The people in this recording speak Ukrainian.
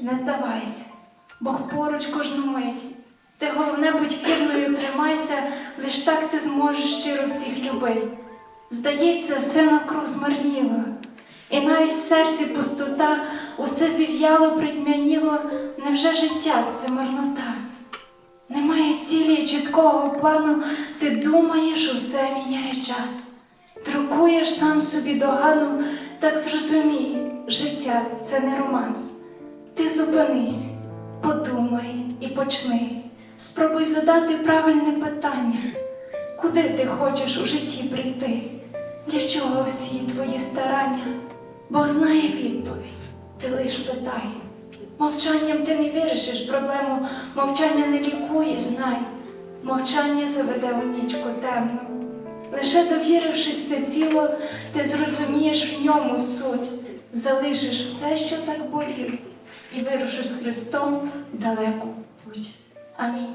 не здавайся, Бог поруч кожну мить. Ти головне будь вірною, тримайся, лиш так ти зможеш щиро всіх любить. Здається, все навкруг змарніло, і навіть в серці пустота, усе зів'яло, притьмяніло, невже життя це марнота? Немає цілі і чіткого плану, ти думаєш, усе міняє час. Друкуєш сам собі догану, так зрозумій, життя це не романс. Ти зупинись, подумай і почни. Спробуй задати правильне питання. Куди ти хочеш у житті прийти? Для чого всі твої старання? Бог знає відповідь, ти лиш питай. Мовчанням ти не вирішиш проблему, мовчання не лікує, знай. Мовчання заведе у нічку темну. Лише довірившись це тіло, ти зрозумієш в ньому суть, залишиш все, що так болів, і вирушиш з Христом далеку путь. Амінь.